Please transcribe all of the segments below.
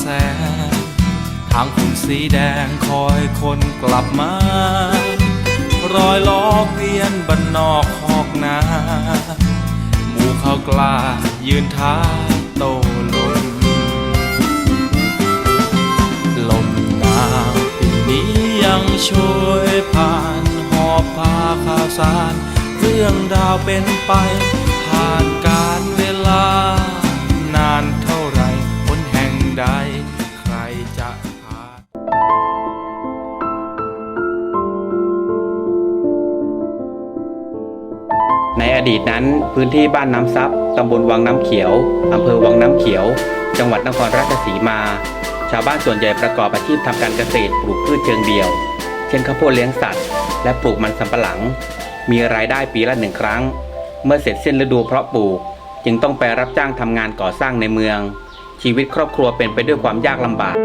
แสงทางคุณสีแดงคอยคนกลับมา รอยล้อเวียนบันนอกหอกนาหมู่เขากล้ายืนท้าโตลมลมหนาวปีนี้ยังช่วยผ่านหอบพาข่าวสาร เรื่องราวเป็นไปผ่านการเวลา อดีตนั้น พื้นที่บ้านน้ำซับตำบลวังน้ำเขียวอำเภอวังน้ำเขียว จังหวัดนครราชสีมา ชาวบ้านส่วนใหญ่ประกอบอาชีพทำการเกษตรปลูกพืชเชิงเดี่ยว เช่นข้าวโพดเลี้ยงสัตว์ และปลูกมันสำปะหลัง มีรายได้ปีละหนึ่งครั้ง เมื่อเสร็จสิ้นฤดูเพาะปลูก จึงต้องไปรับจ้างทำงานก่อสร้างในเมือง ชีวิตครอบครัวเป็นไปด้วยความยากลำบาก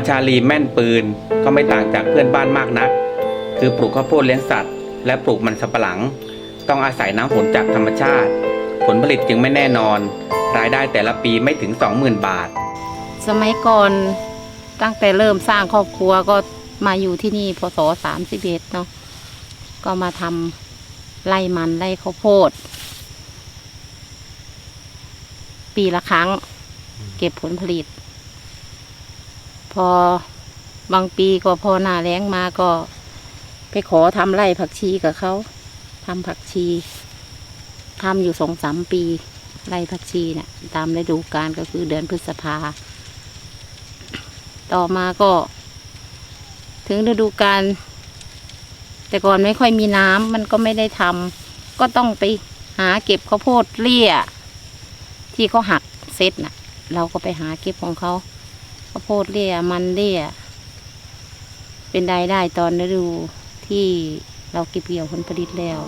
นาชาลีแม่นปืน ก็ไม่ต่างจากเพื่อนบ้านมากนัก คือปลูกข้าวโพดเลี้ยงสัตว์ และปลูกมันสำปะหลัง ต้องอาศัยน้ำฝนจากธรรมชาติ ผลผลิตจึงไม่แน่นอน รายได้แต่ละปีไม่ถึง 20,000 บาท สมัยก่อนตั้งแต่เริ่มสร้างครอบครัวก็มาอยู่ที่นี่พศสามสิบเอ็ดเนาะก็มาทำไร่มันไร่ข้าวโพด ปีละครั้ง เก็บผลผลิต พอบางปีก็พอหน้าแล้งมาก็ ไปขอทำไร่ผักชีกับเขาทำผักชีทำอยู่สองสามปี ไร่ผักชีเนี่ยตามฤดูกาลก็คือเดือนพฤษภา ต่อมาก็ ถึงฤดูกาลแต่ก่อนไม่ค่อยมีน้ำมันก็ไม่ได้ทำก็ต้องไปหาเก็บข้าวโพดเลี่ย ที่เขาหักเซตน่ะ เราก็ไปหาเก็บของเขา ข้าวโพดเลี่ยมันเลี่ยเป็นรายได้ตอนฤดูที่เราเก็บเกี่ยวผลผลิตแล้ว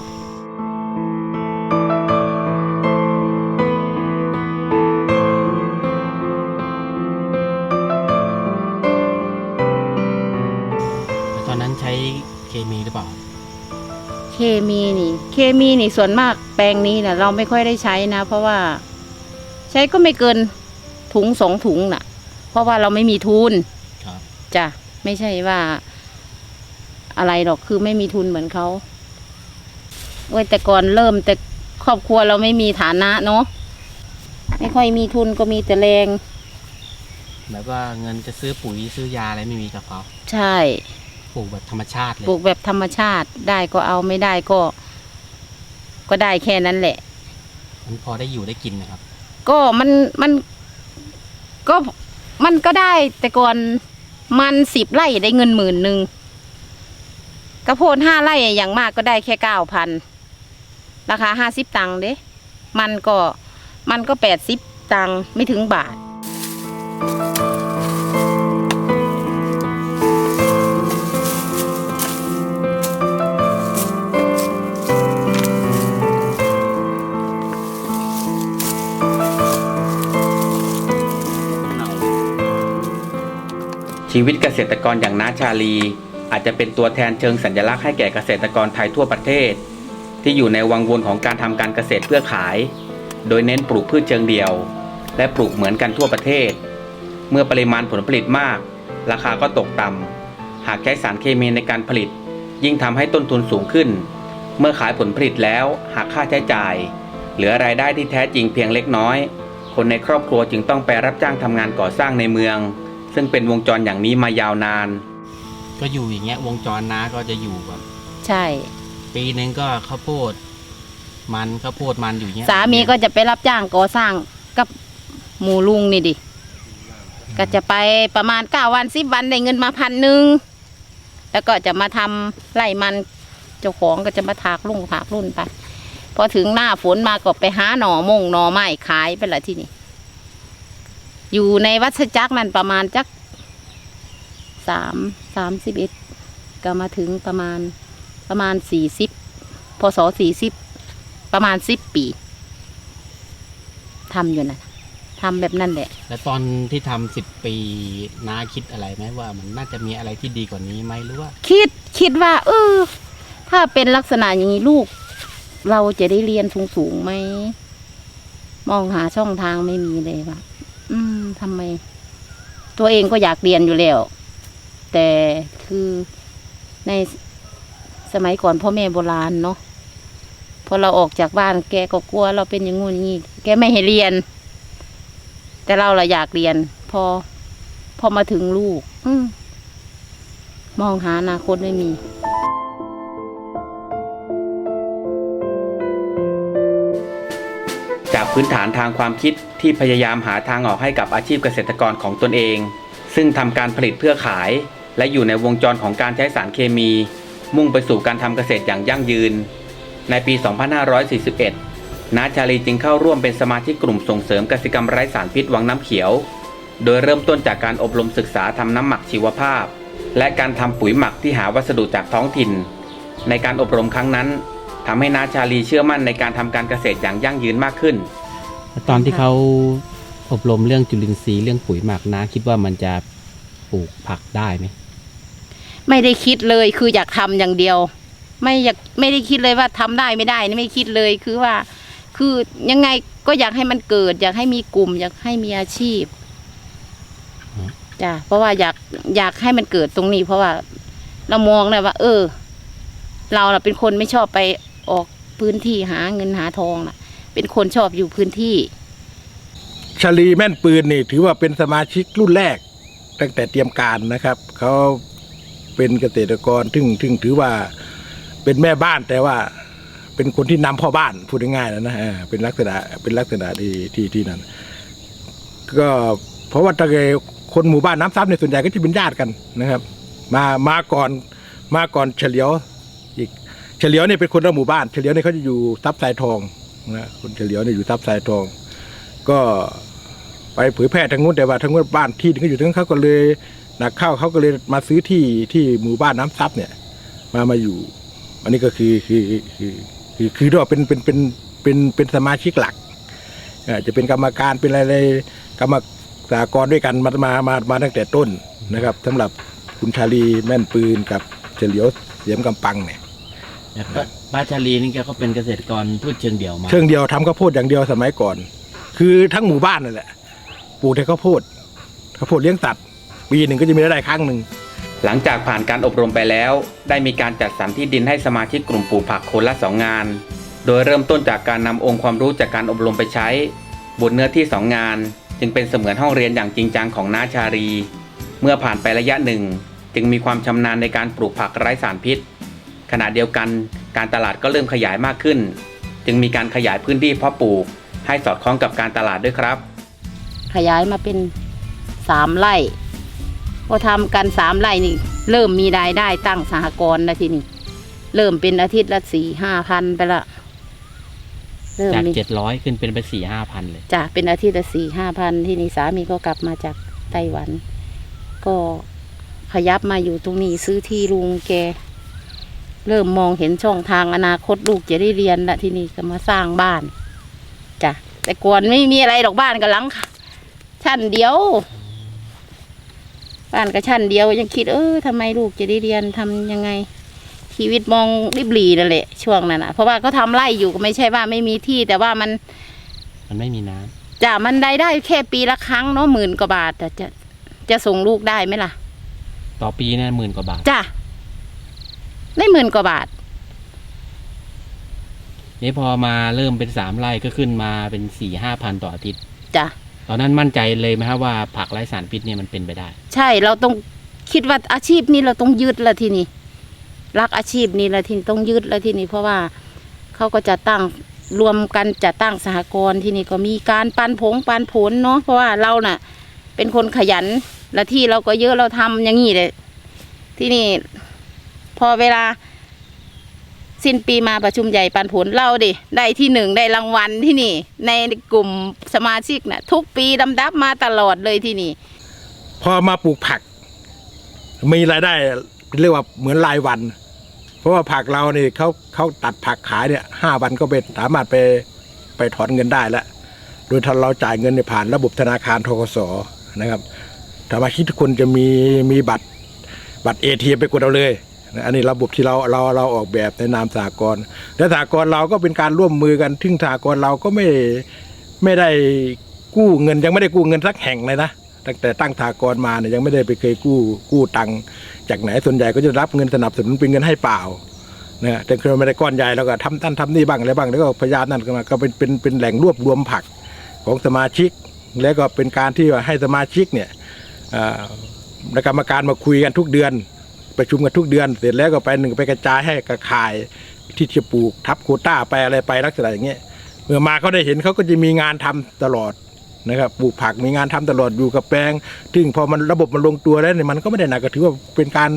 ตอนนั้นใช้เคมีหรือเปล่า เคมีนี่ เคมีนี่ส่วนมากแปลงนี้นะเราไม่ค่อยได้ใช้นะ เพราะว่า ใช้ก็ไม่เกินถุงสองถุงน่ะ เพราะว่าเราไม่มีทุนครับ จ้ะไม่ใช่ว่า อะไรหรอกคือไม่มีทุนเหมือนเขาเว้ยแต่ก่อนเริ่มแต่ครอบครัวเราไม่มีฐานะเนาะไม่ค่อยมีทุนก็มีแต่แรง แบบว่าเงินจะซื้อปุ๋ยซื้อยาอะไรไม่มีกับเขาใช่ ปลูกแบบธรรมชาติเลยปลูกแบบธรรมชาติได้ก็เอาไม่ได้ก็ ก็ได้แค่นั้นแหละ มันพอได้อยู่ได้กินนะครับ ก็มันมันก็ มันก็ได้แต่ก่อนมันสิบไร่ได้เงินหมื่นหนึ่งกระโพนห้าไร่อย่างมากก็ได้แค่เก้าพันราคาห้าสิบตังค์เด้ มันก็มันก็แปดสิบตังค์ไม่ถึงบาท ชีวิตเกษตรกรอย่างน้าชาลี อาจจะเป็นตัวแทนเชิงสัญลักษณ์ให้แก่เกษตรกรไทยทั่วประเทศ ที่อยู่ในวังวนของการทำการเกษตรเพื่อขาย โดยเน้นปลูกพืชเชิงเดี่ยว และปลูกเหมือนกันทั่วประเทศ เมื่อปริมาณผลผลิตมาก ราคาก็ตกต่ำหากใช้สารเคมีในการผลิต ยิ่งทำให้ต้นทุนสูงขึ้น เมื่อขายผลผลิตแล้วหากค่าใช้จ่าย เหลือรายได้ที่แท้จริงเพียงเล็กน้อย คนในครอบครัวจึงต้องไปรับจ้างทำงานก่อสร้างในเมือง ซึ่งเป็นวงจรอย่างนี้มายาวนาน ก็อยู่อย่างเงี้ยวงจรน้าก็จะอยู่แบบใช่ ปีหนึ่งก็ข้าวโพด มันข้าวโพดมันอยู่อย่างเงี้ยสามีก็จะไปรับจ้างก่อสร้างกับหมูลุงนี่ดิ ก็จะไปประมาณเก้าวันสิบวันได้เงินมาพันหนึ่งแล้วก็จะมาทำไร่มันเจ้าของก็จะมาถากลุ่งถากรุ่นไปพอถึงหน้าฝนมาก็ไปหาหน่อมงหน่อไม้ขายไปละที่นี่ อยู่ในวัดจักรนั่นประมาณจักสามสามสิบเอ็ดก็มาถึงประมาณประมาณสี่สิบพศสี่สิบประมาณสิบปีทำอยู่นะททำแบบนั้นแหละ แล้วตอนที่ทำสิบปีน้าคิดอะไรไหมว่า มันน่าจะมีอะไรที่ดีกว่านี้ไหมหรือว่า คิดคิดว่า เออ ถ้าเป็นลักษณะอย่างนี้ลูก เราจะได้เรียนสูงสูงๆไหมมองหาช่องทางไม่มีเลยว่า อืมทำไม ตัวเองก็อยากเรียนอยู่แล้ว แต่คือในสมัยก่อนพ่อแม่โบราณเนาะพอเราออกจากบ้านแกก็กลัว เราเป็นอย่างงู้นอย่างนี้แกไม่ให้เรียน แต่เราเราอยากเรียน พอ พอมาถึงลูก อืมมองหาอนาคตไม่มี จากพื้นฐานทางความคิดที่พยายามหาทางออกให้กับอาชีพเกษตรกรของตนเอง ซึ่งทำการผลิตเพื่อขาย และอยู่ในวงจรของการใช้สารเคมี มุ่งไปสู่การทำเกษตรอย่างยั่งยืน ในปี 2541นาชาลีจึงเข้าร่วมเป็นสมาชิกกลุ่มส่งเสริมเกษตรกรรมไร้สารพิษวังน้ำเขียว โดยเริ่มต้นจากการอบรมศึกษาทำน้ำหมักชีวภาพ และการทำปุ๋ยหมักที่หาวัสดุจากท้องถิ่น ในการอบรมครั้งนั้น ทำให้นาชาลีเชื่อมั่นในการทำการเกษตรอย่างยั่งยืนมากขึ้น ตอนที่เขาอบรมเรื่องจุลินทรีย์เรื่องปุ๋ยหมักน้าคิดว่ามันจะปลูกผักได้ไหมไม่ได้คิดเลยคืออยากทำอย่างเดียว ไม่อยากไม่ได้คิดเลยว่าทำได้ไม่ได้นี่ไม่คิดเลยคือว่า คือยังไงก็อยากให้มันเกิด อยากให้มีกลุ่ม อยากให้มีอาชีพจ้ะเพราะว่าอยากอยากให้มันเกิดตรงนี้ เพราะว่าเรามองเลยว่า เออ เราน่ะเป็นคนไม่ชอบไป ออกพื้นที่หาเงินหาทองน่ะ เป็นคนชอบอยู่พื้นที่ ชาลีแม่นปืนนี่ ถือว่าเป็นสมาชิกรุ่นแรก ตั้งแต่เตรียมการนะครับ เขาเป็นเกษตรกรซึ่งซึ่งถือว่าเป็นแม่บ้านแต่ว่าเป็นคนที่นำพ่อบ้านพูดง่ายๆนะนะเป็นลักษณะเป็นลักษณะที่ที่ที่นั่นก็เพราะว่าตะเกคนหมู่บ้านน้ำซับในส่วนใหญ่ก็จะเป็นญาติกันนะครับ มามาก่อนมาก่อนเฉลียว เฉลียวเนี่ยเป็นคนละหมู่บ้าน เฉลียวเนี่ยเขาจะอยู่ซับสายทองนะคนเฉลียวเนี่ยอยู่ซับสายทอง ก็ไปเผยแพร่ทางนู้นแต่ว่าทางนู้นบ้านที่เขาอยู่ทางนั้นเขาก็เลยหนักเข้าเขาก็เลยมาซื้อที่ที่หมู่บ้านน้ำซับเนี่ย มามาอยู่ อันนี้ก็คือคือคือคือคือเรียกว่าเป็นเป็นเป็นเป็นเป็นสมาชิกหลักอ่อจะเป็นกรรมการเป็นอะไรอะไรกรรมสากรด้วยกันมามามามาตั้งแต่ต้นนะครับสำหรับคุณชาลีแม่นปืนกับเฉลียวเสียมกำปังเนี่ย ป้าชาลีนี่แกก็เป็นเกษตรกรพืชเชิงเดี่ยวมาเชิงเดียวทำข้าวโพดอย่างเดียวสมัยก่อน คือทั้งหมู่บ้านนั่นแหละปลูกแต่ข้าวโพดข้าวโพดเลี้ยงสัตว์ปีหนึ่งก็จะมีรายได้ครั้งหนึ่ง หลังจากผ่านการอบรมไปแล้ว ได้มีการจัดสรรที่ดินให้สมาชิกกลุ่มปลูกผักคนละสองงาน โดยเริ่มต้นจากการนำองค์ความรู้จากการอบรมไปใช้ บนเนื้อที่สองงาน จึงเป็นเสมือนห้องเรียนอย่างจริงจังของน้าชารี เมื่อผ่านไประยะหนึ่ง จึงมีความชำนาญในการปลูกผักไร้สารพิษ ขณะเดียวกันการตลาดก็เริ่มขยายมากขึ้น จึงมีการขยายพื้นที่เพาะปลูก ให้สอดคล้องกับการตลาดด้วยครับ ขยายมาเป็นสามไร่พอทำกันสามไร่นี่ เริ่มมีรายได้ตั้งสหกรณ์แล้วทีนี้เริ่มเป็นอาทิตย์ละสี่ห้าพันไปละเริ่มจากมีเจ็ดร้อยขึ้นเป็นไปสี่ห้าพันเลย จ้ะเป็นอาทิตย์ละสี่ห้าพันที่นี่สามีก็กลับมาจากไต้หวัน ก็ขยับมาอยู่ตรงนี้ซื้อที่ลุงแก เริ่มมองเห็นช่องทางอนาคตลูกจะได้เรียนละที่นี่ก็มาสร้างบ้านจ้ะแต่ก่อนไม่มีอะไรดอกบ้านกับหลังค่ะชั้นเดียว บ้านก็ชั้นเดียวยังคิด เออทำไมลูกจะได้เรียนทำยังไง ชีวิตมองริบหรีนั่นแหละช่วงนั้นนะเพราะว่าก็ทำไร่อยู่ก็ไม่ใช่ว่าไม่มีที่ แต่ว่ามัน มันไม่มีน้ำจ้ะมันได้ได้แค่ปีละครั้งเนาะหมื่นกว่าบาทแต่จะจะส่งลูกได้ไหมล่ะ ต่อปีเนี่ยหมื่นกว่าบาทจ้ะ ได้หมื่นกว่าบาท นี่พอมาเริ่มเป็นสามไร่ก็ขึ้นมาเป็นสี่ห้าพันต่ออาทิตย์ จ้ะ ตอนนั้นมั่นใจเลยไหมครับว่าผักไร้สารพิษเนี่ยมันเป็นไปได้ ใช่เราต้องคิดว่าอาชีพนี้เราต้องยึดละทีนี้รักอาชีพนี้ละทีนี้ต้องยึดละทีนี้เพราะว่าเขาก็จะตั้งรวมกันจะตั้งสหกรณ์ที่นี่ก็มีการปันผงปันผลเนาะเพราะว่าเราน่ะ เป็นคนขยันและที่เราก็เยอะเราทำอย่างนี้เลยที่นี่ พอเวลา สิ้นปีมาประชุมใหญ่ปันผลเราดิ ได้ที่หนึ่งได้รางวัลที่นี่ ในกลุ่มสมาชิกน่ะ ทุกปีดำดับมาตลอดเลยที่นี่ พอมาปลูกผัก มีรายได้เรียกว่าเหมือนรายวัน เพราะว่าผักเราเนี่ยเขาเขาตัดผักขายเนี่ยห้าวันก็เป็นสามารถไปไปถอนเงินได้แล้วดยถ้าเราจ่ายเงินผ่านระบบธนาคารทกสนะครับสมาชิกทุกคนจะมีมีบัตรบัตรเอทีไปกดเอาเลย อันนี้ระบบที่เราเราเราออกแบบในนามสากลและสากลเราก็เป็นการร่วมมือกันทึ่งสากลเราก็ไม่ไม่ได้กู้เงินยังไม่ได้กู้เงินสักแห่งเลยนะตั้งแต่ตั้งสากลมาเนี่ยยังไม่ได้ไปเคยกู้กู้ตังค์จากไหนส่วนใหญ่ก็จะรับเงินสนับสนุนเป็นเงินให้เปล่านะแต่คือไม่ได้ก้อนใหญ่แล้วก็ทำนั่นทำนี่บ้างอะไรบ้างแล้วก็พยายามนั่นก็มาก็เป็นเป็นเป็นแหล่งรวบรวมผักของสมาชิก แล้วก็เป็นการที่ว่าให้สมาชิกเนี่ยในกรรมการมาคุยกันทุกเดือน ประชุมกันทุกเดือน เสร็จแล้วก็ไปหนึ่งไปกระจายให้กระขายที่จะปลูกทับโคต้าไปอะไรไปลักษณะอย่างเงี้ยเมื่อมาเขาได้เห็นเขาก็จะมีงานทำตลอดนะครับปลูกผักมีงานทำตลอดอยู่กับแปลงซึ่งพอมันระบบมันลงตัวแล้วเนี่ยมันก็ไม่ได้หนักก็ถือว่าเป็นการ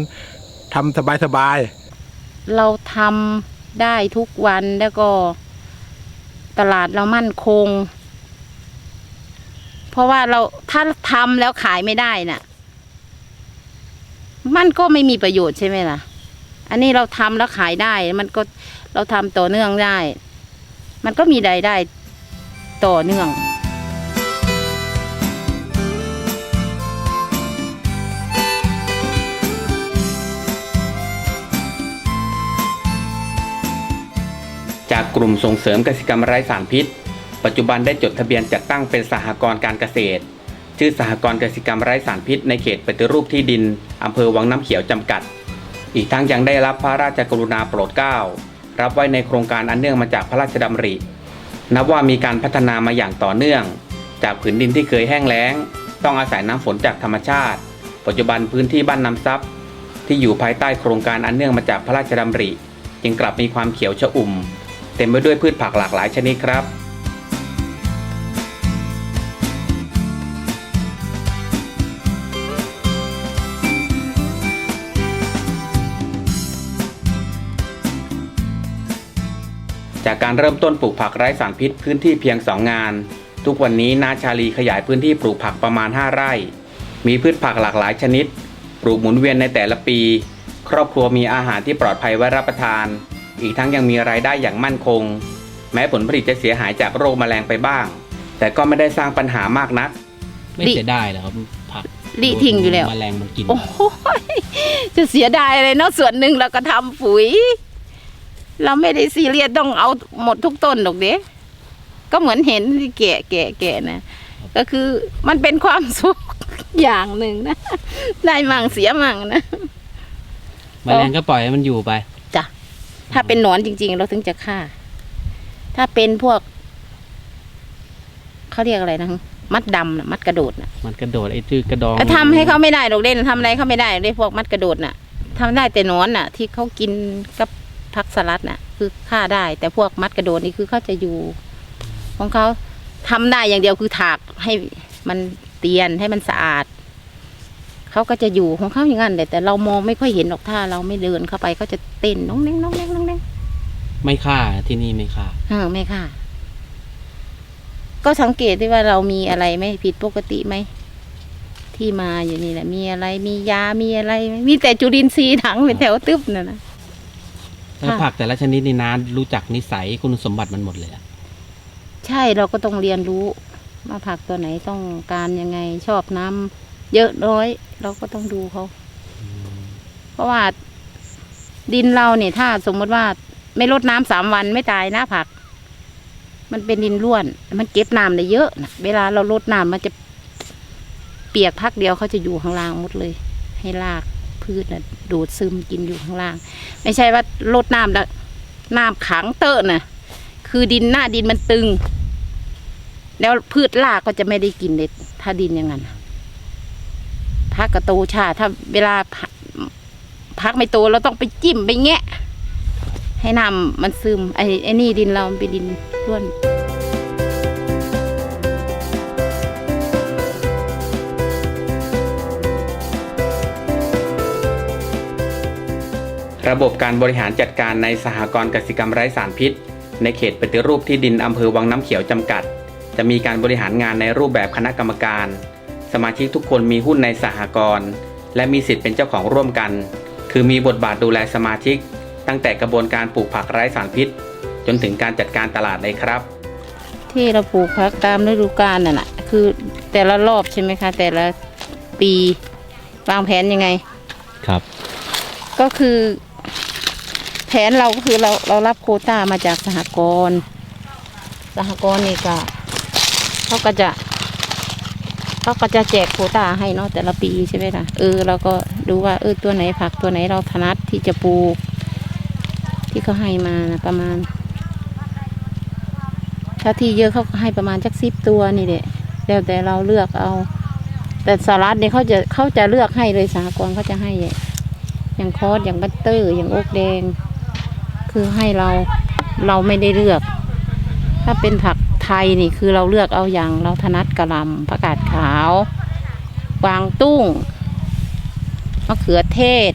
ทำสบายๆเราทำได้ทุกวันแล้วก็ตลาดเรามั่นคง เพราะว่าเราถ้าทำแล้วขายไม่ได้น่ะ มันก็ไม่มีประโยชน์ใช่ไหมล่ะ อันนี้เราทำแล้วขายได้ มันก็เราทำต่อเนื่องได้ มันก็มีรายได้ต่อเนื่องจากกลุ่มส่งเสริมเกษตรกรรมไร้สารพิษ ปัจจุบันได้จดทะเบียนจัดตั้งเป็นสหกรณ์การเกษตร ชื่อสหกรณ์เกษตรกรรมไร้สารพิษในเขตปฏิรูปที่ดิน อำเภอวังน้ำเขียวจำกัด อีกทั้งยังได้รับพระราชกรุณาโปรดเกล้ารับไว้ในโครงการอันเนื่องมาจากพระราชดำริ นับว่ามีการพัฒนามาอย่างต่อเนื่อง จากผืนดินที่เคยแห้งแล้ง ต้องอาศัยน้ำฝนจากธรรมชาติ ปัจจุบันพื้นที่บ้านน้ำซับที่อยู่ภายใต้โครงการอันเนื่องมาจากพระราชดำริ จึงกลับมีความเขียวชอุ่ม เต็มไปด้วยพืชผักหลากหลายชนิดครับ จากการเริ่มต้นปลูกผักไร้สารพิษพื้นที่เพียง 2 งาน ทุกวันนี้นาชาลีขยายพื้นที่ปลูกผักประมาณ 5 ไร่ มีพืชผักหลากหลายชนิด ปลูกหมุนเวียนในแต่ละปี ครอบครัวมีอาหารที่ปลอดภัยไว้รับประทาน อีกทั้งยังมีรายได้อย่างมั่นคง แม้ผลผลิตจะเสียหายจากโรคแมลงไปบ้าง แต่ก็ไม่ได้สร้างปัญหามากนัก ไม่ดิเสียดายเหรอครับผักลิทิ้งอยู่แล้ว แมลงมันกิน โอ้โหจะเสียดายเลยเนาะส่วนหนึ่งเราก็ทำปุ๋ย เราไม่ได้ซีเรียสต้องเอาหมดทุกต้นหรอกเด้ก็เหมือนเห็นที่แก่แก่แก่นะก็คือมันเป็นความสุขอย่างหนึ่งนะได้มั่งเสียมั่งนะแมลงก็ปล่อยให้มันอยู่ไปจ้ะถ้าเป็นหนอนจริง ๆ เราถึงจะฆ่า ถ้าเป็นพวกเขาเรียกอะไรนะมัดดำนะมัดกระโดดนะมันกระโดดไอ้ตือกระดองทำให้เขาไม่ได้หรอกเล่นทำอะไรเขาไม่ได้เลยพวกมัดกระโดดน่ะทำได้แต่หนอนน่ะ ที่เขากินกับ ผักสลัดน่ะ คือฆ่าได้ แต่พวกมัดกระโดดนี่คือเขาจะอยู่ ของเขาทำได้อย่างเดียวคือถากให้มันเตียนให้มันสะอาดเขาก็จะอยู่ของเขาอย่างนั้นแต่แต่เรามองไม่ค่อยเห็นหรอกถ้า เราไม่เดินเข้าไปเขาจะเต้นน้องแนงน้องแนงน้องแนงไม่ฆ่าที่นี่ไม่ฆ่าเออไม่ค่ะก็สังเกตได้ว่าเรามีอะไรไหมผิดปกติไหมที่มาอยู่นี่แหละมีอะไรมียามีอะไรไหมมีแต่จุลินทรีย์ถังเป็นแถวตึ๊บน่ะนะ แล้วค่ะผักแต่ละชนิดนี่นะรู้จักนิสัยคุณสมบัติมันหมดเลยอะใช่เราก็ต้องเรียนรู้ว่าผักตัวไหนต้องการยังไงชอบน้ำเยอะน้อย เราก็ต้องดูเขา เพราะว่า ดินเราเนี่ย ถ้าสมมติว่า ไม่ลดน้ำสามวันไม่ตายนะผัก มันเป็นดินร่วน มันเก็บน้ำได้เยอะนะเวลาเราลดน้ำมันจะเปียกพักเดียวเขาจะอยู่ข้างล่างหมดเลย ให้ราก พืชนะดูดซึมกินอยู่ข้างล่าง ไม่ใช่ว่าลดน้ำแล้วน้ำขังเตอะนะคือดินหน้าดินมันตึง แล้วพืชรากก็จะไม่ได้กินเลยถ้าดินอย่างนั้นพักกระโตชา ถ้าเวลาพักไม่โตเราต้องไปจิ้มไปแงะ ให้น้ำมันซึมไอ้ไอ้นี่ดินเราเป็นดินร่วน ระบบการบริหารจัดการในสหกรณ์กสิกรรมไร้สารพิษ ในเขตปฏิรูปที่ดินอำเภอวังน้ำเขียวจำกัด จะมีการบริหารงานในรูปแบบคณะกรรมการ สมาชิกทุกคนมีหุ้นในสหกรณ์และมีสิทธิ์เป็นเจ้าของร่วมกัน คือมีบทบาทดูแลสมาชิก ตั้งแต่กระบวนการปลูกผักไร้สารพิษ จนถึงการจัดการตลาดเลยครับทที่เราปลูกพักตามฤดูกาลน่ะนะคือแต่ละรอบใช่ไหมคะ แต่ละปีวางแผนยังไง ครับ ก็คือแผ นเราก็คือเราเรารับโคต้ามาจากสหกรณ์สหกรณ์นี่ก็เขาก็จะเขาก็จะแจกโคต้าให้เนาะแต่ละปีใช่ไหมล่ะเออเราก็ดูว่าเออตัวไหนผักตัวไหนเราถนัดที่จะปลูก ที่เขาให้มานะประมาณ ถ้าที่เยอะเขาก็ให้ประมาณจักสิบตัวนี่แหละแล้วแต่เราเลือกเอา แต่สลัดเนี่ยเขาจะเขาจะเลือกให้เลยสหกรณ์เขาจะให้อย่างคอสอย่างบัตเตอร์ อย่างโอ๊กแดง คือให้เราเราไม่ได้เลือก ถ้าเป็นผักไทยนี่คือเราเลือกเอาอย่างเราถนัดกระลำผักกาดขาวกวางตุ้งมะเขือเทศ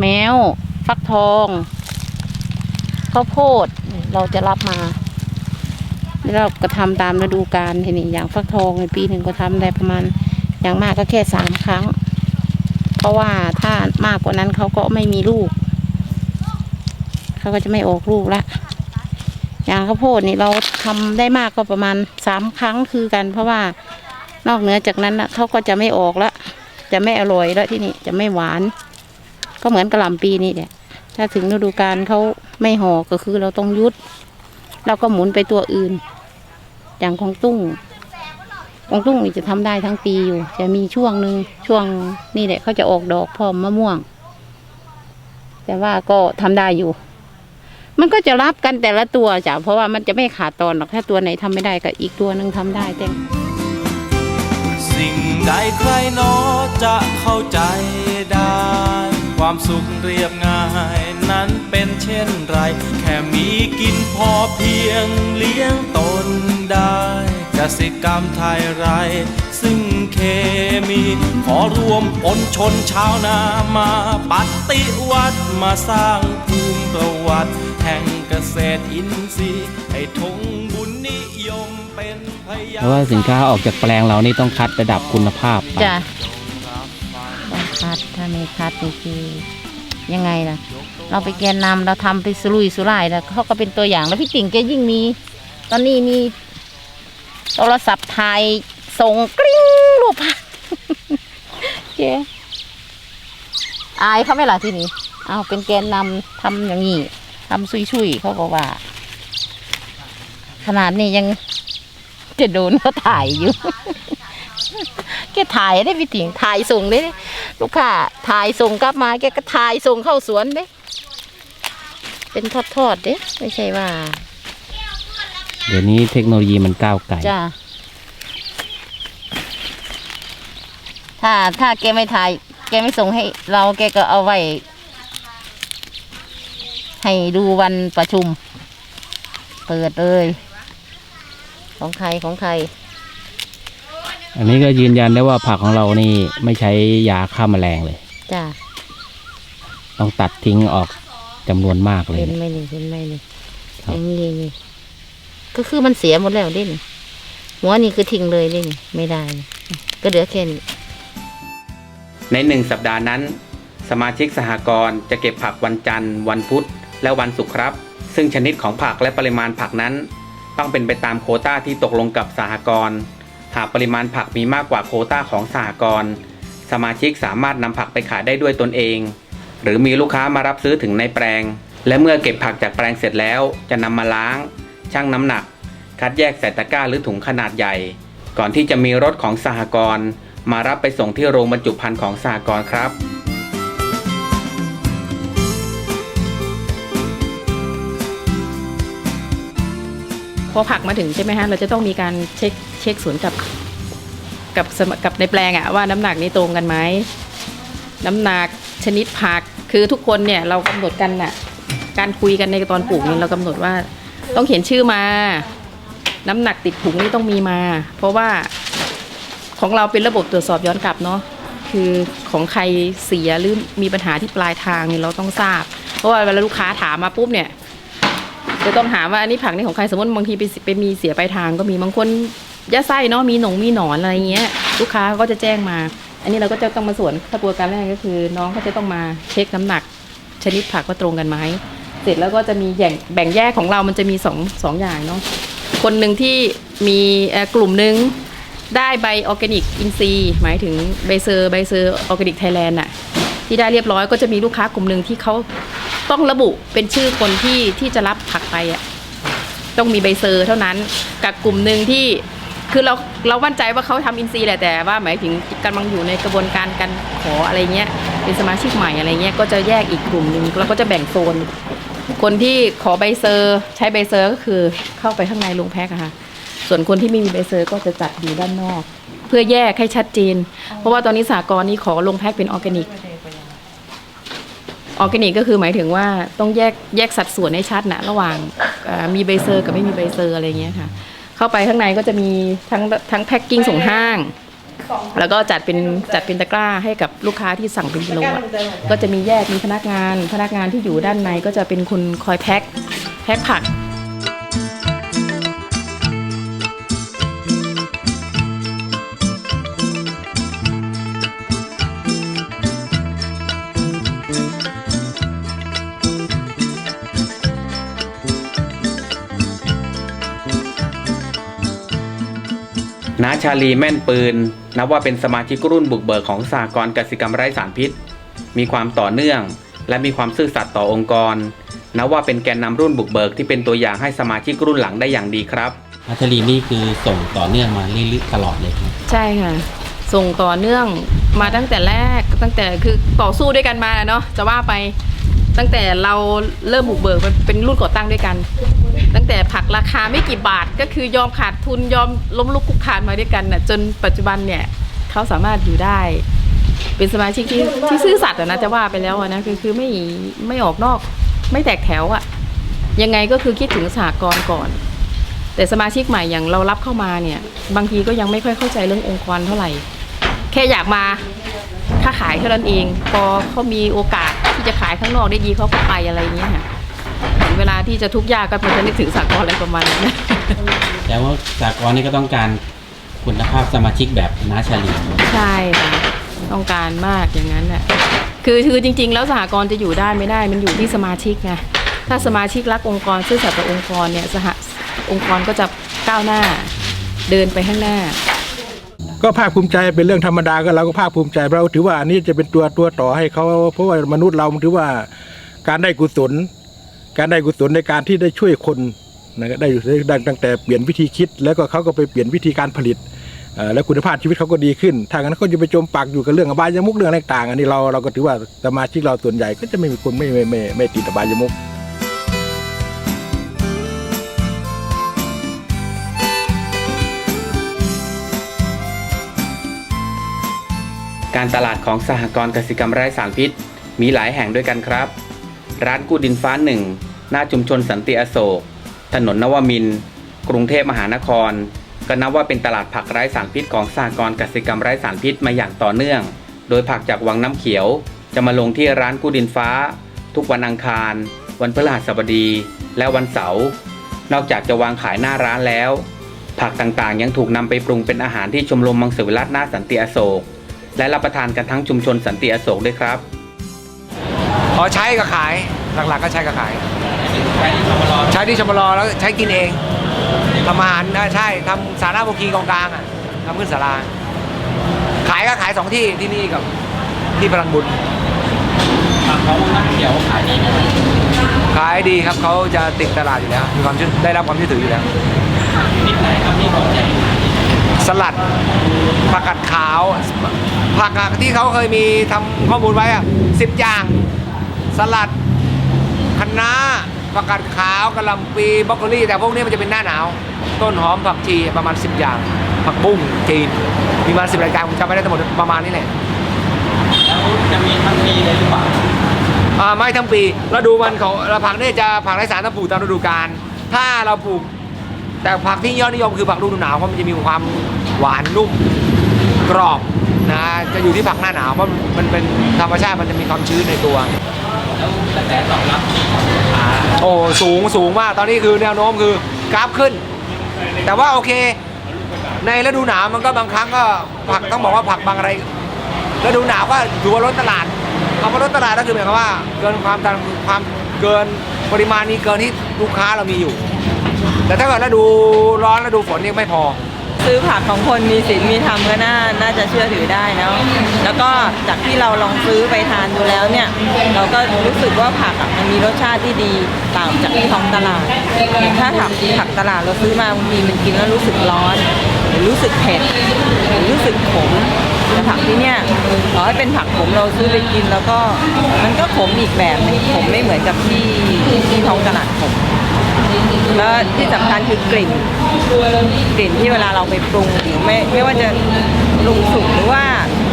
แมว ฟักทองข้าวโพดเราจะรับมาแล้วเราก็ทำตามฤดูกาลทีนี้อย่างฟักทองในปีหนึ่งก็ทำได้ประมาณอย่างมากก็แค่สามครั้ง เพราะว่าถ้ามากกว่านั้นเขาก็ไม่มีลูก เขาก็จะไม่ออกลูกละอย่างข้าวโพดนี่เราทำได้มากก็ประมาณสามครั้งคือกัน เพราะว่านอกเหนือจากนั้นนะเขาก็จะไม่ออกละจะไม่อร่อยแล้วที่นี่จะไม่หวาน ก็เหมือนกระหล่ำปีนี่แหละถ้าถึงฤดูกาลเขาไม่ห่อก็คือเราต้องยุดเราก็หมุนไปตัวอื่น อย่างของตุ้งกวางตุ้งนี่จะทำได้ทั้งปีอยู่ จะมีช่วงหนึ่งช่วงนี่แหละเขาจะออกดอกพร้อมมะม่วง แต่ว่าก็ทำได้อยู่ มันก็จะรับกันแต่ละตัวจ้ะเพราะว่ามันจะไม่ขาดตอนหรอกถ้าตัวไหนทำไม่ได้ก็อีกตัวหนึ่งทำได้แต่สิ่งใดใครนอจะเข้าใจได้ ความสุขเรียบง่ายนั้นเป็นเช่นไร แค่มีกินพอเพียงเลี้ยงตนได้กสิกรรมไทยไร ซึ่งเคมี ขอรวมปนชนชาวนามาปฏิวัติมาสร้างภูมิประวัติ แห่งเกษตรอินทรีย์ให้ทงบุญนิยมเป็นพยาเพราะว่าสินค้าออกจากแปลงเรานี่ต้องคัดระดับคุณภาพไปจ้ะต้องคัดถ้าไม่คัดนี่คือยังไงล่ะ เราไปแกนนำเราทำไปสุรุ่ยสุร่ายแล้วเขาก็เป็นตัวอย่างแล้วพี่ติ่งแกยิ่งมี ตอนนี้มีโทรศัพท์ถ่ายส่งกริ้งรูปภาพแกอายเขาไหม่ล่ะที่นี่เอาเป็นแกนนำทำอย่างนี้ ทำซุยๆเขาก็ว่า ขนาดนี้ยังจะโดนเขาถ่ายอยู่ แกถ่ายได้พี่ติ๋งถ่ายส่งได้ลูกค้าถ่ายส่งกลับมา แกก็ถ่ายส่งเข้าสวนเด้เป็นทอดๆเด้ไม่ใช่ว่า เดี๋ยวนี้เทคโนโลยีมันก้าวไกลจ้าถ้าถ้าแกไม่ถ่าย แกไม่ส่งให้เราแกก็เอาไว้ ให้ดูวันประชุม เปิดเลย ของใครของใคร อันนี้ก็ยืนยันได้ว่าผักของเรานี่ไม่ใช้ยาฆ่าแมลงเลย จ้าต้องตัดทิ้งออกจำนวนมากเลย เห็นเนี่ยไหมนี่เห็นไหมนี่ครับ อย่างนี้นี่ก็คือมันเสียหมดแล้วเด่นหัวนี่คือทิ้งเลยเด่นไม่ได้นี่ก็เหลือแค่นี้ ในหนึ่งสัปดาห์นั้น สมาชิกสหกรณ์จะเก็บผักวันจันทร์ วันพุธ และวันศุกร์ครับ ซึ่งชนิดของผักและปริมาณผักนั้น ต้องเป็นไปตามโคต้าที่ตกลงกับสหกรณ์หากปริมาณผักมีมากกว่าโคต้าของสหกรณ์สมาชิกสามารถนำผักไปขายได้ด้วยตนเอง หรือมีลูกค้ามารับซื้อถึงในแปลง และเมื่อเก็บผักจากแปลงเสร็จแล้ว จะนำมาล้าง ชั่งน้ำหนัก คัดแยกใส่ตะกร้าหรือถุงขนาดใหญ่ ก่อนที่จะมีรถของสหกรณ์มารับไปส่งที่โรงบรรจุภัณฑ์ของสหกรณ์ครับ พอผักมาถึงใช่ไหมฮะเราจะต้องมีการเช็คเช็คสวนกับกับกับในแปลงอะว่าน้ำหนักนี้ตรงกันไหมน้ำหนักชนิดผักคือทุกคนเนี่ยเรากำหนดกันน่ะการคุยกันในตอนปลูกเนี่ยเรากำหนดว่าต้องเขียนชื่อมา น้ำหนักติดถุงนี่ต้องมีมา เพราะว่าของเราเป็นระบบตรวจสอบย้อนกลับเนาะคือของใครเสียหรือมีปัญหาที่ปลายทางเนี่ยเราต้องทราบ เพราะว่าเวลาลูกค้าถามมาปุ๊บเนี่ย จะต้องถามว่าอันนี้ผักนี่ของใครสมมติบางทีไปไปมีเสียไปลายทางก็มีบางคนยัดไส้เนาะมีหนงมีหนอนอะไรเงี้ย ลูกค้าก็จะแจ้งมา อันนี้เราก็จะต้องมาสวนกระบวนการแรกก็คือ น้องก็จะต้องมาเช็คน้ำหนัก ชนิดผักว่าตรงกันไหมเสร็จแล้วก็จะมีแบ่งแบ่งแยกของเรามันจะมีสองสองอย่างเนาะคนหนึ่งที่มีกลุ่มหนึ่งได้ใบออร์แกนิกอินซีหมายถึงใบเซอร์ใบเซอร์ออร์แกนิกไทยแลนด์น่ะที่ได้เรียบร้อยก็จะมีลูกค้ากลุ่มหนึ่งที่เขา ต้องระบุเป็นชื่อคนที่ที่จะรับผักไปอะต้องมีใบเซอร์เท่านั้นกับกลุ่มหนึ่งที่คือเราเรามั่นใจว่าเขาทำอินซีแหละแต่ว่าหมายถึงกำลังอยู่ในกระบวนการการขออะไรเงี้ย เป็นสมาชิกใหม่อะไรเงี้ยก็จะแยกอีกกลุ่มหนึ่งแล้วก็จะแบ่งโซนคนที่ขอใบเซอร์ใช้ใบเซอร์ก็คือเข้าไปข้างในโรงแพ็คค่ะส่วนคนที่ไม่มีใบเซอร์ก็จะจัดอยู่ด้านนอก เพื่อแยกให้ชัดเจน เพราะว่าตอนนี้สากลนี้ขอลงแพ็คเป็นออร์แกนิก ออร์แกนิกก็คือหมายถึงว่าต้องแยกแยกสัดส่วนให้ชัดนะระหว่างมีใบเซอร์กับไม่มีใบเซอร์อะไรเงี้ยค่ะ เข้าไปข้างในก็จะมีทั้งทั้งแพ็คกิ้งส่งห้าง แล้วก็จัดเป็นจัดเป็นตะกร้าให้กับลูกค้าที่สั่งเป็นกิโลก็จะมีแยกมีพนักงาน พนักงานที่อยู่ด้านในก็จะเป็นคนคอยแพ็คแพ็คผัก น้าชาลีแม่นปืน นับว่าเป็นสมาชิกรุ่นบุกเบิกของสหกรณ์กสิกรรมไร้สารพิษ มีความต่อเนื่อง และมีความซื่อสัตย์ต่อองค์กร นับว่าเป็นแกนนำรุ่นบุกเบิกที่เป็นตัวอย่างให้สมาชิกรุ่นหลังได้อย่างดีครับอัทลีนี่คือส่งต่อเนื่องมาเรื่อยๆตลอดเลยครับใช่ค่ะ ส่งต่อเนื่องมาตั้งแต่แรกตั้งแต่คือต่อสู้ด้วยกันมาเนาะจะว่าไปตั้งแต่เราเริ่มบุกเบิกมันเป็นรุ่นก่อตั้งด้วยกัน ตั้งแต่ผักราคาไม่กี่บาทก็คือยอมขาดทุนยอมล้มลุกคลุกคานมาด้วยกันน่ะจนปัจจุบันเนี่ยเขาสามารถอยู่ได้ เป็นสมาชิกที่ที่ซื่อสัตย์นะจะว่าไปแล้วนะคือคือไม่ไม่ออกนอก ไม่แตกแถวอะยังไงก็คือคิดถึงสหกรก่อน แต่สมาชิกใหม่อย่างเรารับเข้ามาเนี่ย บางทีก็ยังไม่ค่อยเข้าใจเรื่ององค์กรเท่าไหร่ แค่อยากมาค้าขายเท่านั้นเอง พอเขามีโอกาสที่จะขายข้างนอกได้ดีเขาก็ไปอะไรอย่างเงี้ยค่ะ เวลาที่จะทุกข์ยากก็พอจะนึกถึงสากลอะไรประมาณนั้น แต่ว่าสากลนี่ก็ต้องการคุณภาพสมาชิกแบบน้าชาลีใช่ค่ะต้องการมากอย่างนั้นแหละคือคือจริง ๆ แล้วสหกรณ์จะอยู่ได้ไม่ได้มันอยู่ที่สมาชิกไงถ้าสมาชิกรักองค์กรซื่อสัตย์ต่อองค์กรเนี่ยสหองค์กรก็จะก้าวหน้าเดินไปข้างหน้า ก็ภาคภูมิใจเป็นเรื่องธรรมดาก็เราก็ภาคภูมิใจเราถือว่าอันนี้จะเป็นตัวตัวต่อให้เขาเพราะว่ามนุษย์เรามันถือว่าการได้กุศล การได้กุศลในการที่ได้ช่วยคนนะได้อยู่ได้ตั้งแต่เปลี่ยนวิธีคิด แล้วก็เขาก็ไปเปลี่ยนวิธีการผลิตแล้วคุณภาพชีวิตเขาก็ดีขึ้นถ้างั้นเขาจะไปจมปักอยู่กับเรื่องอบายมุกเรื่องอะไรต่างอันนี้เราเราก็ถือว่าสมาชิกเราส่วนใหญ่ก็จะไม่มีคนไม่ไม่ไม่ไม่ติดอบายมุกการตลาดของสหกรณ์กสิกรรมไร้สารพิษ มีหลายแห่งด้วยกันครับ ร้านกู้ดินฟ้าหนึ่งหน้าชุมชนสันติอโศก ถนนนวมิน กรุงเทพมหานคร ก็นับว่าเป็นตลาดผักไร้สารพิษของสหกรกสิกรรมไร้สารพิษมาอย่างต่อเนื่อง โดยผักจากวังน้ำเขียว จะมาลงที่ร้านกู้ดินฟ้า ทุกวันอังคาร วันพฤหัสบดี และวันเสาร์ นอกจากจะวางขายหน้าร้านแล้ว ผักต่างๆ ยังถูกนำไปปรุงเป็นอาหารที่ชมรมมังสวิรัตหน้าสันติอโศก และรับประทานกันทั้งชุมชนสันติอโศกด้วยครับ พอใช้ก็ขายหลักๆก็ใช้ก็ขาย ใช้ที่ชมรอแล้วใช้กินเองทำอาหารนะใช่ทำสาราโบกีกองกลางอะทำขึ้นศาลาขายก็ขายสองที่ที่นี่กับที่พลังบุญผักของน้ำเขียวขายดีไหมขายดีครับเขาจะติดตลาดอยู่แล้วมีความเชื่อได้รับความเชื่อถืออยู่แล้วนิดไหนครับที่ของใหญ่สลัดผักกัดขาวผักอะที่เขาเคยมีทำข้อมูลไว้อะสิบอย่าง สลัดคะน้าผักกัดขาวกะหล่ำปีบรอกโคลีแต่พวกนี้มันจะเป็นหน้าหนาว ต้นหอมผักชีประมาณ 10 อย่าง ผักบุ้งจีน มีประมาณสิบรายการผมจำไม่ได้ทั้งหมดประมาณนี้แหละแล้วจะมีทั้งปีเลยหรือเปล่าอ่าไม่ทั้งปีฤดูมันของเราผักเนี่ยจะผักไร้สารต้องปลูกตามฤดูกาลถ้าเราปลูก แต่ผักที่ยอดนิยมคือผักฤดูหนาวเพราะมันจะมีความหวานนุ่มกรอบนะจะอยู่ที่ผักหน้าหนาวเพราะมันเป็นธรรมชาติมันจะมีความชื้นในตัว แล้วกระแสตอบรับของลูกค้าโอ้สูงสูงมากตอนนี้คือแนวโน้มคือกราฟขึ้น แต่ว่าโอเค ในฤดูหนาวมันก็บางครั้งก็ผักต้องบอกว่าผักบางอะไรฤดูหนาวก็ถือว่าล้นตลาดคำว่าล้นตลาดก็คือหมายความว่า เกินความตามความเกินปริมาณนี้เกินที่ลูกค้าเรามีอยู่ แต่ถ้าเกิดฤดูร้อนฤดูฝนนี่ไม่พอ ซื้อผักของคนมีศีลมีธรรมก็น่าน่าจะเชื่อถือได้เนะแล้วก็จากที่เราลองซื้อไปทานดูแล้วเนี่ย เราก็รู้สึกว่าผักอะมันมีรสชาติที่ดีต่างจากที่ท้องตลาดอย่างถ้าผักผักตลาดเราซื้อมาบางทีมันกินแล้วรู้สึกร้อนหรือรู้สึกเผ็ดหรือรู้สึกขมแต่ผักที่เนี่ยต่อให้เป็นผักขมเราซื้อไปกินแล้วก็มันก็ขมอีกแบบหนึงขมไม่เหมือนกับที่ที่ท้องตลาดขม แล้วที่สำคัญคือกลิ่น กลิ่นที่เวลาเราไปปรุงหรือไม่ไม่ว่าจะปรุงสุกหรือว่า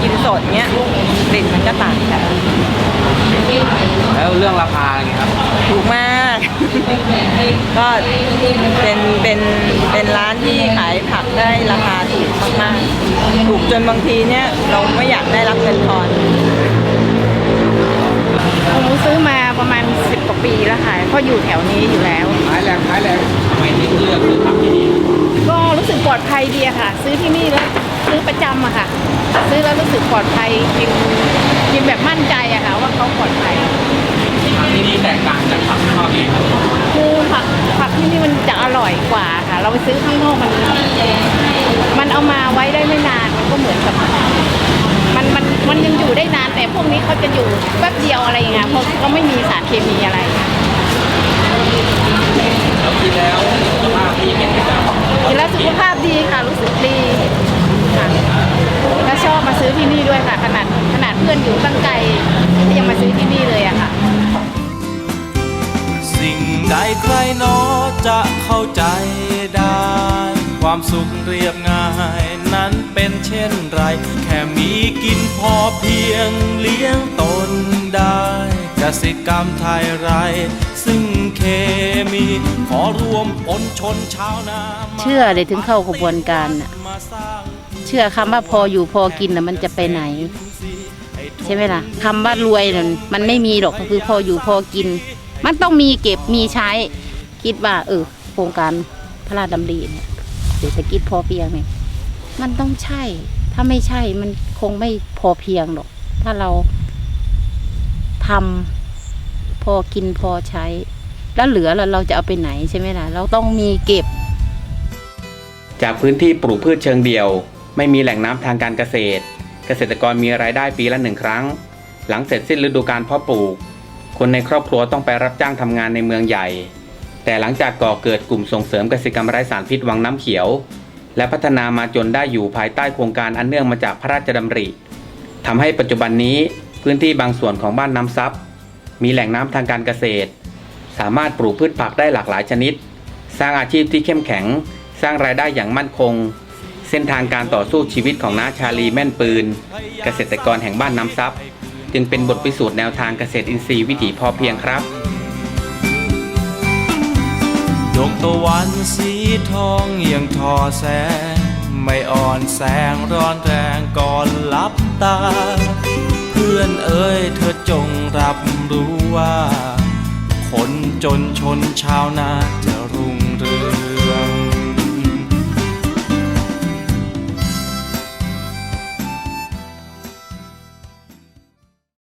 กินสดเนี้ยกลิ่นมันก็ต่างกันแล้วเรื่องราคาไงครับ ถูกมาก ก็เป็นเป็นเป็นร้านที่ขายผักได้ราคาถูกมากๆถูกจนบางทีเนี่ยเราไม่อยากได้รับเงินทอนหนูซื้อมาประมาณสิบกว่าปีแล้วค่ะเพราะอยู่แถวนี้อยู่แล้วขายแรงขายแรงทำไมถึงเลือกซื้อผักที่นี่ก็รู้สึกปลอดภัยดีอะค่ะ ซื้อที่นี่แล้วซื้อประจำอะค่ะ ซื้อแล้วรู้สึกปลอดภัยกินกินแบบมั่นใจอะค่ะ ว่าเขาปลอดภัยผักที่นี่แตกต่างจากผักข้างนอกเองครับคือผักผักที่นี่มันจะอร่อยกว่าค่ะ เราไปซื้อข้างนอกมัน มันเอามาไว้ได้ไม่นานมันก็เหมือนกับมันมันมันยังอยู่ได้นานแต่พวกนี้เขาจะอยู่แป๊บเดียวอะไรอย่างเงี้ยเพราะเขาไม่มีสารเคมีอะไร แล้วกินแล้วสุขภาพดีเป็นไงครับกินแล้วสุขภาพดีค่ะรู้สึกดีค่ะแล้วชอบมาซื้อที่นี่ด้วยค่ะ ขนาดขนาดเพื่อนอยู่ตั้งไกลที่ยังมาซื้อที่นี่เลยอะค่ะ สิ่งใดใครนอจะเข้าใจได้ ความสุขเรียบง่ายนั้นเป็นเช่นไร แค่มีกินพอเพียงเลี้ยงตนได้กสิกรรมไทยไร ซึ่งเคมี ขอรวมปนชนชาวนามาเชื่อเลยถึงเข้ากระบวนการน่ะมาสร้างเชื่อคำว่าพออยู่พอกินน่ะมันจะไปไหน ใช่ไหมล่ะคำว่ารวยน่ะมันไม่มีหรอกก็คือพออยู่พอกิน มันต้องมีเก็บมีใช้ คิดว่า เออโครงการพระราชดำริเนี่ยเศรษฐกิจพอเพียงเนี่ยมันต้องใช่ ถ้าไม่ใช่มันคงไม่พอเพียงหรอก ถ้าเราทำ พอกินพอใช้ แล้วเหลือแล้วเราจะเอาไปไหนใช่ไหมล่ะ เราต้องมีเก็บ จากพื้นที่ปลูกพืชเชิงเดี่ยว ไม่มีแหล่งน้ำทางการเกษตร เกษตรกรมีรายได้ปีละหนึ่งครั้ง หลังเสร็จสิ้นฤดูการเพาะปลูก คนในครอบครัวต้องไปรับจ้างทำงานในเมืองใหญ่ แต่หลังจากก่อเกิดกลุ่มส่งเสริมเกษตรกรรมไร้สารพิษวังน้ำเขียว และพัฒนามาจนได้อยู่ภายใต้โครงการอันเนื่องมาจากพระราชดำริทำให้ปัจจุบันนี้พื้นที่บางส่วนของบ้านน้ำซับ มีแหล่งน้ำทางการเกษตร สามารถปลูกพืชผักได้หลากหลายชนิด สร้างอาชีพที่เข้มแข็ง สร้างรายได้อย่างมั่นคง เส้นทางการต่อสู้ชีวิตของน้าชาลีแม่นปืน เกษตรกรแห่งบ้านน้ำซับจึงเป็นบทพิสูจน์แนวทางเกษตรอินทรีย์วิถีพอเพียงครับดวงตะวันสีทองเอียงทอแสง ไม่อ่อนแสงร้อนแรงก่อนลับตา พื่อนเอ้ยเธอจงรับรู้ว่า คนจนชนชาวนา